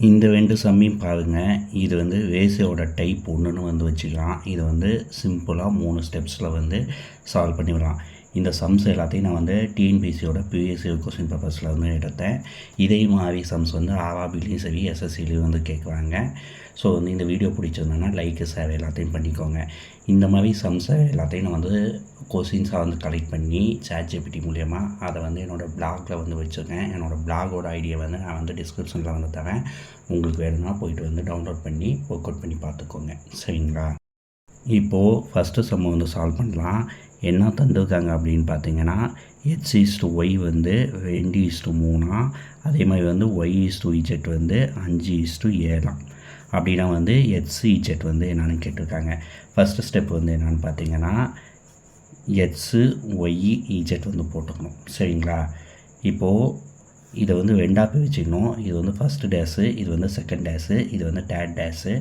இந்த ரெண்டு சம்மியும் பாருங்கள் இது வந்து வேசையோட டைப் ஒன்றுன்னு வந்து வச்சுக்கலாம். இது வந்து சிம்பிளாக மூணு ஸ்டெப்ஸில் வந்து சால்வ் பண்ணிவிடலாம் இந்த சம்ஸ் எல்லாத்தையும் நான் வந்து டிஎன்பிசியோட பிஎஸ்சி கொஸ்டின் பேப்பர்ஸில் வந்து எடுத்தேன். இதே மாதிரி சம்ஸ் வந்து ஆர்ஆபிலையும் சரி எஸ்எஸ்சிலையும் வந்து கேட்குறாங்க ஸோ வந்து இந்த வீடியோ பிடிச்சிருந்தோன்னா லைக்கு ஷேர் எல்லாத்தையும் பண்ணிக்கோங்க. இந்த மாதிரி சம்ஸை எல்லாத்தையும் நான் வந்து கொஸ்டின்ஸாக வந்து கலெக்ட் பண்ணி சேட் ஜிபிடி மூலயமா அதை வந்து என்னோடய பிளாகில் வந்து வச்சுருக்கேன். என்னோடய பிளாகோட ஐடியா வந்து நான் வந்து டிஸ்கிரிப்ஷனில் வந்து தரேன். உங்களுக்கு வேணும்னா போயிட்டு வந்து டவுன்லோட் பண்ணி ஒர்க் அவுட் பண்ணி பார்த்துக்கோங்க. சரிங்களா? இப்போது ஃபஸ்ட்டு சம்மை வந்து சால்வ் பண்ணலாம். என்ன தந்திருக்காங்க அப்படின்னு பார்த்தீங்கன்னா ஹெச் இஸ் டு ஒய் வந்து ரெண்டு இஸ் டு மூணா அதே மாதிரி வந்து ஒய் இஸ் டு இஜெட் வந்து அஞ்சு இஸ் டு ஏழாம் அப்படின்னா வந்து ஹெச்சி இஜெட் வந்து என்னென்னு கேட்டிருக்காங்க. ஃபஸ்ட்டு ஸ்டெப் வந்து என்னென்னு பார்த்தீங்கன்னா எட்ஸு ஒய் இஜெட் வந்து போட்டுக்கணும். சரிங்களா? இப்போது இதை வந்து ரெண்டாக பிரிச்சுக்கணும். இது வந்து ஃபஸ்ட்டு டேஸு இது வந்து செகண்ட் டேஸு இது வந்து தேர்ட் டேஸு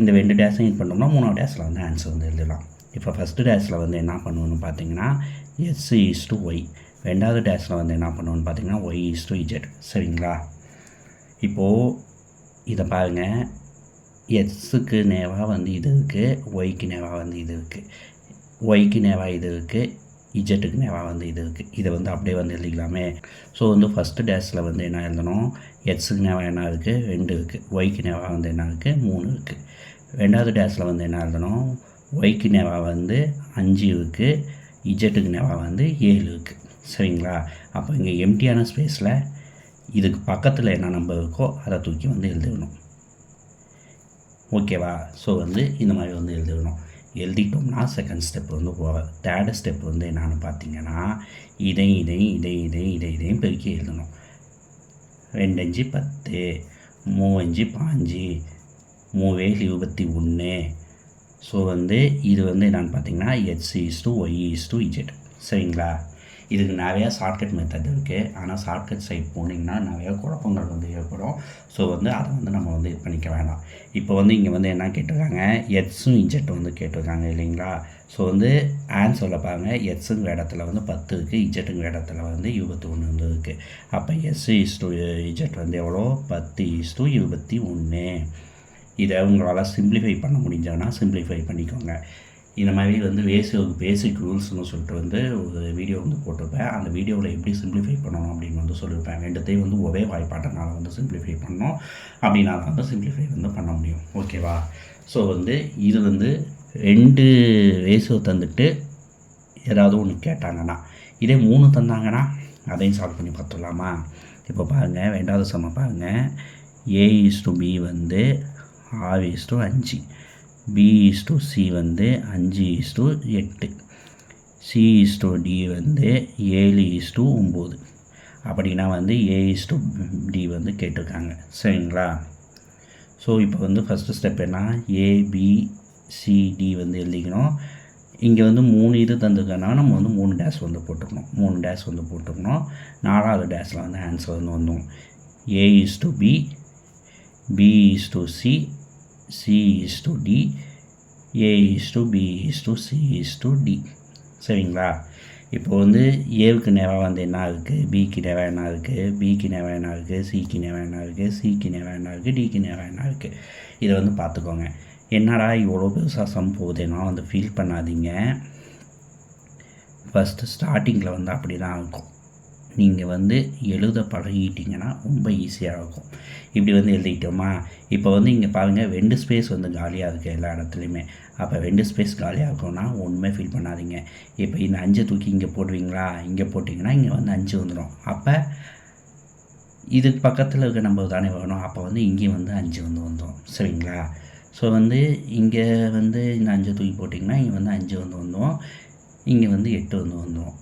இந்த ரெண்டு டேஸையும் இது பண்ணோம்னா மூணாவது டேஸில் வந்து ஆன்சர் வந்து எழுதலாம். இப்போ ஃபஸ்ட்டு டேஸில் வந்து என்ன பண்ணுவோன்னு பார்த்தீங்கன்னா எஸ் இஸ் டு ஒய் ரெண்டாவது டேஸில் வந்து என்ன பண்ணுவோன்னு பார்த்தீங்கன்னா ஒய் இஸ் டு இஜெட் சரிங்களா? இப்போது இதை பாருங்கள் எஸ்ஸுக்கு நேவாக வந்து இது இருக்குது ஒய்க்கு நேவாக வந்து இது இருக்குது ஒய்க்கு நேவாக இது இருக்குது இஜெட்டுக்கு நேவாக வந்து இது இருக்குது இதை வந்து அப்படியே வந்து எழுதிக்கலாமே. ஸோ வந்து ஃபஸ்ட்டு டேஸில் வந்து என்ன எழுதணும்? எட்ஸுக்கு நேவாக என்ன இருக்குது ரெண்டு இருக்குது ஒய்க்கு நேவாக வந்து என்ன இருக்குது மூணு இருக்குது ரெண்டாவது டேஸில் வந்து என்ன எழுதணும்? ஒய்க்கு நேவா வந்து அஞ்சு இருக்குது இஜெட்டுக்கு நேவாக வந்து ஏழு இருக்குது சரிங்களா? அப்போ இங்கே எம்டியான ஸ்பேஸில் இதுக்கு பக்கத்தில் என்ன நம்பர் இருக்கோ அதை தூக்கி வந்து எழுதிடணும். ஓகேவா ஸோ வந்து இந்த மாதிரி வந்து எழுதிடணும். எழுதிட்டோம்னா செகண்ட் ஸ்டெப் வந்து போவேன் தேர்டு ஸ்டெப் வந்து என்னென்னு பார்த்தீங்கன்னா இதை இதை இதை இதை இதை இதையும் பெருக்கி எழுதணும். ரெண்டு அஞ்சு பத்து மூவஞ்சு பாஞ்சு மூவேழு இருபத்தி ஒன்று ஸோ வந்து இது வந்து என்னென்னு பார்த்தீங்கன்னா H is to Y is to Z சரிங்களா? இதுக்கு நிறையா ஷார்ட்கட் மெத்தட் இருக்குது ஆனால் ஷார்ட்கட் சைட் போனீங்கன்னா நிறையா குழப்பங்கள் வந்து ஏற்படும். ஸோ வந்து அதை வந்து நம்ம வந்து இது பண்ணிக்க வேண்டாம் இப்போ வந்து இங்கே வந்து என்ன கேட்டிருக்காங்க? எட்ஸும் இன்ஜெட் வந்து கேட்டிருக்காங்க இல்லைங்களா? ஸோ வந்து ஆன்சரில் பாருங்கள் எட்ஸுங்கிற இடத்துல வந்து பத்து இருக்குது இஜெட்டுங்கிற இடத்துல வந்து இருபத்தி ஒன்று வந்து இருக்குது அப்போ எஸ் இஸ் டூ இஜெட் வந்து எவ்வளோ? பத்து இஸ் டூ இருபத்தி ஒன்று இதை உங்களால் சிம்ப்ளிஃபை பண்ண முடிஞ்சதுன்னா சிம்ப்ளிஃபை பண்ணிக்கோங்க. இந்த மாதிரி வந்து பேசிக் பேசிக் ரூல்ஸ்னு சொல்லிட்டு வந்து ஒரு வீடியோ வந்து போட்டிருப்பேன். அந்த வீடியோவில் எப்படி சிம்ப்ளிஃபை பண்ணணும் அப்படின்னு வந்து சொல்லியிருப்பேன். ரெண்டுத்தையும் வந்து ஒரே வாய்ப்பாட்டனால வந்து சிம்ப்ளிஃபை பண்ணோம் அப்படின்னா வந்து சிம்ப்ளிஃபை வந்து பண்ண முடியும். ஓகேவா ஸோ வந்து இது வந்து ரெண்டு ரேஷியோ தந்துட்டு ஏதாவது ஒன்று கேட்டாங்கன்னா இதே மூணு தந்தாங்கன்னா அதையும் சால்வ் பண்ணி பார்த்துடலாமா? இப்போ பாருங்கள் ரெண்டாவது சம பாருங்கள் ஏ இஸ் டு பி வந்து ஆறு இஸ் அஞ்சு. பி இஸ் சி வந்து அஞ்சு இஸ் டு எட்டு. சி இஸ் டி வந்து ஏழு இஸ் டு ஒம்பது. அப்படின்னா வந்து ஏ இஸ் டி வந்து கேட்டிருக்காங்க. சரிங்களா? ஸோ இப்போ வந்து ஃபஸ்ட்டு ஸ்டெப் என்ன? ஏபிசிடி வந்து எழுதிக்கணும். இங்கே வந்து மூணு இது தந்துருக்கனால நம்ம வந்து மூணு டேஸ் வந்து போட்டுக்கணும். மூணு டேஸ் வந்து போட்டுக்கணும். நாலாவது டேஸில் வந்து ஆன்சர் வந்து வந்தோம் A is to B B is to C C is to D A is to B is to C is to D சரிங்களா? இப்போ வந்து ஏவுக்கு நேவாக வந்து என்ன இருக்குது பிக்கு நேவாக என்ன இருக்குது பிக்கு நேவாக என்ன இருக்குது சிக்கு நேவா என்ன இருக்குது சிக்கு நேவா என்ன இருக்குது டிக்கு நேவாக என்ன இருக்குது இதை வந்து பார்த்துக்கோங்க. என்னடா இவ்வளோ பெருசாக சம் போகுதுன்னா வந்து ஃபீல் பண்ணாதீங்க. ஃபஸ்ட்டு ஸ்டார்டிங்கில் வந்து அப்படி தான் இருக்கும். நீங்கள் வந்து எழுத பழகிட்டிங்கன்னா ரொம்ப ஈஸியாக இருக்கும். இப்படி வந்து எழுதிக்கிட்டோமா இப்போ வந்து இங்கே பாருங்கள் ரெண்டு ஸ்பேஸ் வந்து காலியாக இருக்குது எல்லா இடத்துலையுமே. அப்போ ரெண்டு ஸ்பேஸ் காலியாக இருக்கும்னா ஒன்றுமே ஃபீல் பண்ணாதீங்க. இப்போ இந்த அஞ்சை தூக்கி இங்கே போடுவீங்களா? இங்கே போட்டிங்கன்னா இங்கே வந்து அஞ்சு வந்துடும் அப்போ இதுக்கு பக்கத்தில் இருக்க நம்பர் தானே வேணும் அப்போ வந்து இங்கேயும் வந்து அஞ்சு வந்து வந்துடும் சரிங்களா? ஸோ வந்து இங்கே வந்து இந்த அஞ்சு தூக்கி போட்டிங்கன்னா இங்கே வந்து அஞ்சு வந்து வந்துடும் இங்கே வந்து எட்டு வந்து வந்துடும்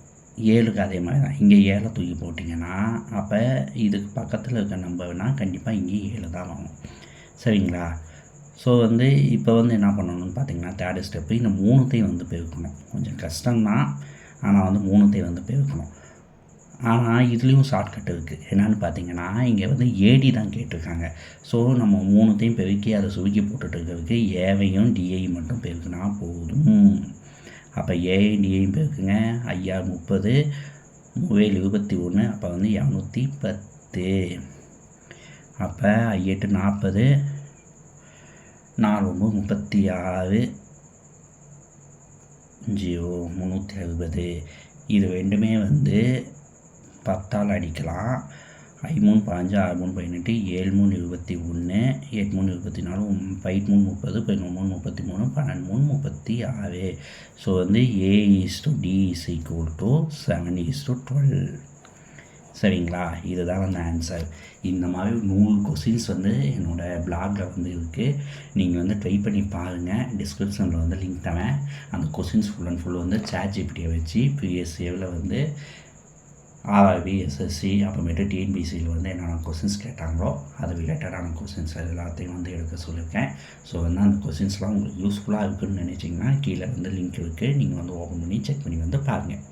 ஏழுக்கு அதே மாதிரி தான். இங்கே ஏழை தூக்கி போட்டிங்கன்னா அப்போ இதுக்கு பக்கத்தில் இருக்க நம்பர்னா கண்டிப்பாக இங்கே ஏழு தான் ஆகும் சரிங்களா? ஸோ வந்து இப்போ வந்து என்ன பண்ணணும்னு பார்த்தீங்கன்னா தேர்டு ஸ்டெப்பு இந்த மூணுத்தையும் வந்து பெருக்கணும். கொஞ்சம் கஷ்டம்தான் ஆனால் வந்து மூணுத்தையும் வந்து பெருக்கணும். ஆனால் இதுலேயும் ஷார்ட்கட் இருக்குது என்னென்னு பார்த்தீங்கன்னா இங்கே வந்து ஏடி தான் கேட்டிருக்காங்க. ஸோ நம்ம மூணுத்தையும் பெருக்கி அதை சுருக்கி போட்டுட்டு இருக்கிறதுக்கு ஏவையும் டிஐயும் மட்டும் பெருக்கினா போதும். அப்போ ஏஐடிஐயும் இருக்குங்க. ஐயா முப்பது மூவேல் இருபத்தி ஒன்று அப்போ வந்து இரநூத்தி பத்து. அப்போ ஐயெட்டு நாற்பது நாலு ஒம்பது முப்பத்தி ஆறு ஜீரோ முந்நூற்றி அறுபது. இது ரெண்டுமே வந்து பத்தால் அடிக்கலாம். ஐ மூணு பாஞ்சு ஆறு மூணு பதினெட்டு ஏழு மூணு இருபத்தி ஒன்று எட்டு மூணு இருபத்தி நாலு பைட் மூணு முப்பது பதினொன்று மூணு முப்பத்தி மூணு பன்னெண்டு மூணு முப்பத்தி ஆறு. ஸோ வந்து A is to D is equal to seven is to twelve சரிங்களா? இதுதான் வந்து ஆன்சர் இந்த மாதிரி நூறு கொஸ்டின்ஸ் வந்து என்னோடய பிளாகில் வந்து இருக்குது நீங்கள் வந்து ட்ரை பண்ணி பாருங்கள் டிஸ்கிரிப்ஷனில் வந்து லிங்க் தரேன். அந்த கொஸ்டின்ஸ் ஃபுல் அண்ட் ஃபுல் வந்து சேட் ஜிபிடியை வச்சு பிஎஸ்சியில் வந்து ஆர்ஆர்பி எஸ்எஸ்சி அப்புறமேட்டு டிஎன்பிசியில் வந்து என்னென்ன கொஸ்டின்ஸ் கேட்டாங்களோ அது ரிலேட்டடான கொஸ்டின்ஸ் எல்லாத்தையும் வந்து எடுக்க சொல்லியிருக்கேன். ஸோ வந்து அந்த கொஸ்டின்ஸ்லாம் உங்களுக்கு யூஸ்ஃபுல்லாக இருக்குதுன்னு நினச்சிங்கன்னா கீழே வந்து லிங்க் இருக்குது நீங்கள் வந்து ஓப்பன் பண்ணி செக் பண்ணி வந்து பாருங்கள்